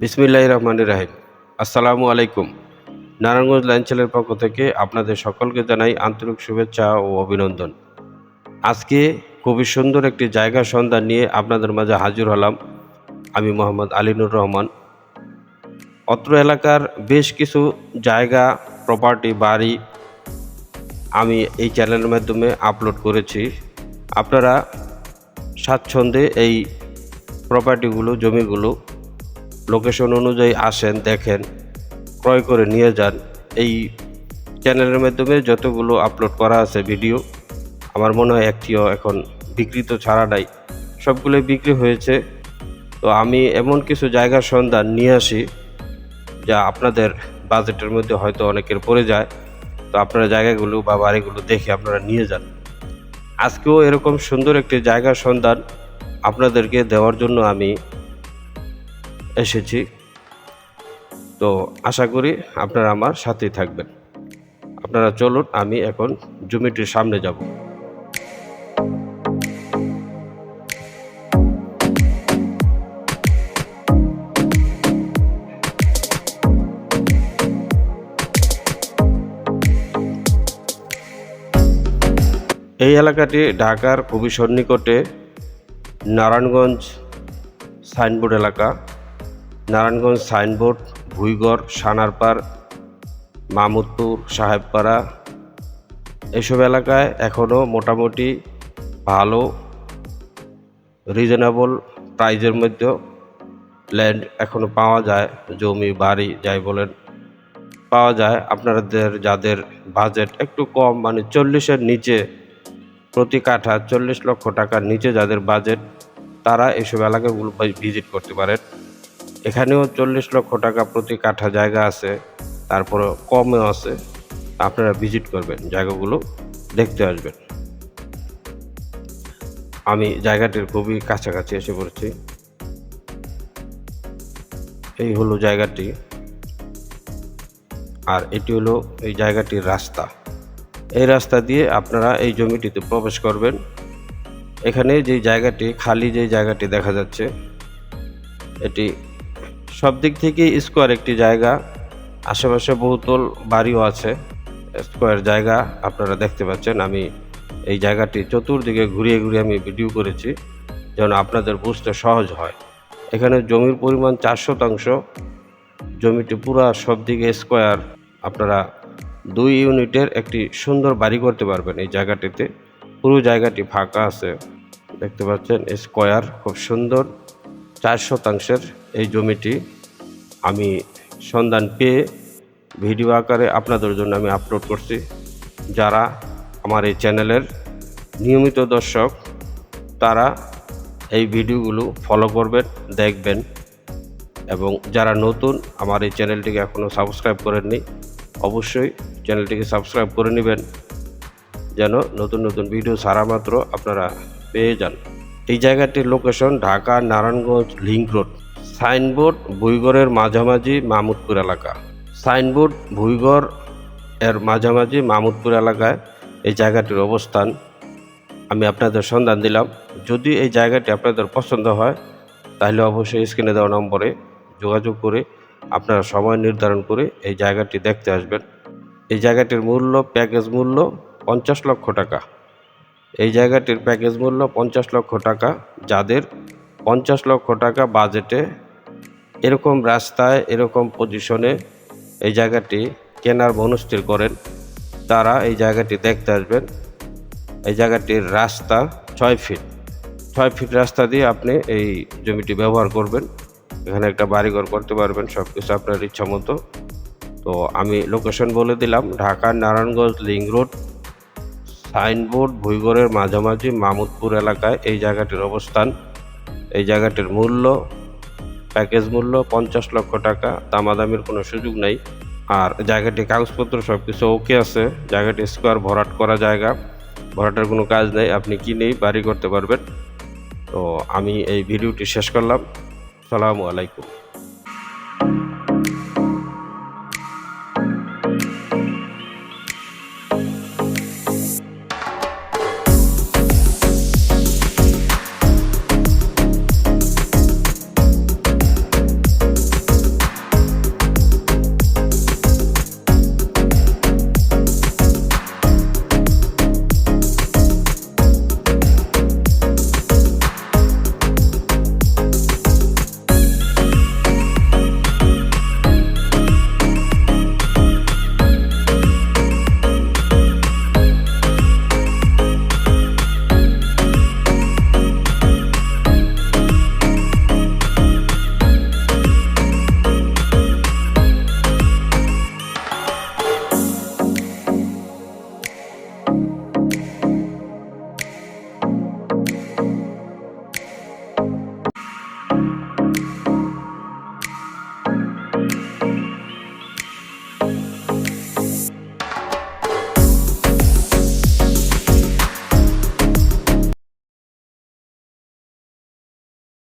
বিসমিল্লাহ রহমান রাহিম আসসালামু আলাইকুম নারায়ণগঞ্জ লাইনচেলের পক্ষ থেকে আপনাদের সকলকে জানাই আন্তরিক শুভেচ্ছা ও অভিনন্দন। আজকে খুবই সুন্দর একটি জায়গা সন্ধান নিয়ে আপনাদের মাঝে হাজির হলাম আমি মোহাম্মদ আলিনুর রহমান। অত্র এলাকার বেশ কিছু জায়গা প্রপার্টি বাড়ি আমি এই চ্যানেলের মাধ্যমে আপলোড করেছি। আপনারা স্বাচ্ছন্দ্যে এই প্রপার্টিগুলো জমিগুলো লোকেশন অনুযায়ী আসেন, দেখেন, ক্রয় করে নিয়ে যান। এই চ্যানেলের মাধ্যমে যতগুলো আপলোড করা আছে ভিডিও, আমার মনে হয় একটিও এখন বিকৃত ছাড়া নাই। সবগুলোই বিক্রি হয়েছে। তো আমি এমন কিছু জায়গার সন্ধান নিয়ে আসি, যা আপনাদের বাজেটের মধ্যে হয়তো অনেকের পড়ে যায়। তো আপনারা জায়গাগুলো বা বাড়িগুলো দেখে আপনারা নিয়ে যান। আজকেও এরকম সুন্দর একটি জায়গার সন্ধান আপনাদেরকে দেওয়ার জন্য আমি এসেছি। তো আশা করি আপনারা আমার সাথেই থাকবেন। আপনারা চলুন, আমি এখন জমিটির সামনে যাব। এই এলাকাটি ঢাকার খুবই সন্নিকটে নারায়ণগঞ্জ সাইনবোর্ড এলাকা। নারায়ণগঞ্জ সাইনবোর্ড, ভুইগড়, সানারপাড়, মামুদপুর, সাহেবপাড়া এসব এলাকায় এখনও মোটামুটি ভালো রিজনেবল প্রাইজের মধ্যে ল্যান্ড এখনও পাওয়া যায়, জমি, বাড়ি, যাই বলেন, পাওয়া যায়। আপনাদের যাদের বাজেট একটু কম মানে চল্লিশের নিচে প্রতি কাঠা চল্লিশ লক্ষ টাকার নিচে যাদের বাজেট তারা এসব এলাকাগুলো ভিজিট করতে পারেন। এখানেও চল্লিশ লক্ষ টাকা প্রতি কাঠা জায়গা আছে তারপরে কমও আছে। আপনারা ভিজিট করবেন, জায়গাগুলো দেখতে আসবেন। আমি জায়গাটির খুবই কাছাকাছি এসে পড়েছি। এই হলো জায়গাটি। আর এটি হলো এই জায়গাটির রাস্তা। এই রাস্তা দিয়ে আপনারা এই জমিটিতে প্রবেশ করবেন। এখানে যে জায়গাটি, খালি যে জায়গাটি দেখা যাচ্ছে, এটি সব দিক থেকে স্কোয়ার একটি জায়গা। আশেপাশে বহুতল বাড়িও আছে। স্কোয়ার জায়গা আপনারা দেখতে পাচ্ছেন। আমি এই জায়গাটি চতুর্দিকে ঘুরিয়ে ঘুরিয়ে আমি ভিডিও করেছি যেন আপনাদের বুঝতে সহজ হয়। এখানে জমির পরিমাণ চার শতাংশ। জমিটি পুরা সব দিকে স্কোয়ার আপনারা দুই ইউনিটের একটি সুন্দর বাড়ি করতে পারবেন এই জায়গাটিতে। পুরো জায়গাটি ফাঁকা আছে। দেখতে পাচ্ছেন স্কোয়ার খুব সুন্দর। চার শতাংশের এই জমিটি আমি সন্ধান পেয়ে ভিডিও আকারে আপনাদের জন্য আমি আপলোড করছি। যারা আমার এই চ্যানেলের নিয়মিত দর্শক, তারা এই ভিডিওগুলো ফলো করবেন, দেখবেন এবং যারা নতুন, আমার এই চ্যানেলটিকে এখনও সাবস্ক্রাইব করেননি, অবশ্যই চ্যানেলটিকে সাবস্ক্রাইব করে নেবেন। যেন নতুন নতুন ভিডিও সারা মাত্র আপনারা পেয়ে যান। এই জায়গাটির location Dhaka Narayanganj link road signboard ভুইগড়ের মাঝামাঝি মামুদপুর এলাকা। সাইনবোর্ড ভুইগড় এর মাঝামাঝি মামুদপুর এলাকায় এই জায়গাটির অবস্থান। আমি আপনাদের সন্ধান দিলাম। যদি এই জায়গাটি আপনাদের পছন্দ হয়, তাহলে অবশ্যই স্ক্রিনে দেওয়া নম্বরে যোগাযোগ করে আপনারা সময় নির্ধারণ করে এই জায়গাটি দেখতে আসবেন। এই জায়গাটির মূল্য প্যাকেজ মূল্য পঞ্চাশ লক্ষ টাকা। এই জায়গাটির প্যাকেজ মূল্য পঞ্চাশ লক্ষ টাকা। যাদের পঞ্চাশ লক্ষ টাকা বাজেটে এরকম রাস্তায়, এরকম পজিশনে এই জায়গাটি কেনার মনস্থির করেন, তারা এই জায়গাটি দেখতে আসবেন। এই জায়গাটির রাস্তা ছয় ফিট ছয় ফিট রাস্তা দিয়ে আপনি এই জমিটি ব্যবহার করবেন। এখানে একটা বাড়িঘর করতে পারবেন সব কিছু আপনার ইচ্ছা মতো। তো আমি লোকেশন বলে দিলাম ঢাকার নারায়ণগঞ্জ লিং রোড সাইনবোর্ড ভুইগড়ের মাঝামাঝি মামুদপুর এলাকায় এই জায়গাটির অবস্থান। এই জায়গাটির মূল্য, প্যাকেজ মূল্য পঞ্চাশ লক্ষ টাকা, দামাদামির কোনো সুযোগ নেই। আর জায়গাটি কাগজপত্র সব কিছু ওকে আছে। জায়গাটি স্কোয়ার ভরাট করা জায়গা। ভরাটের কোনো কাজ নেই, আপনি কিনেই বাড়ি করতে পারবেন। তো আমি এই ভিডিওটি শেষ করলাম। সালামু আলাইকুম।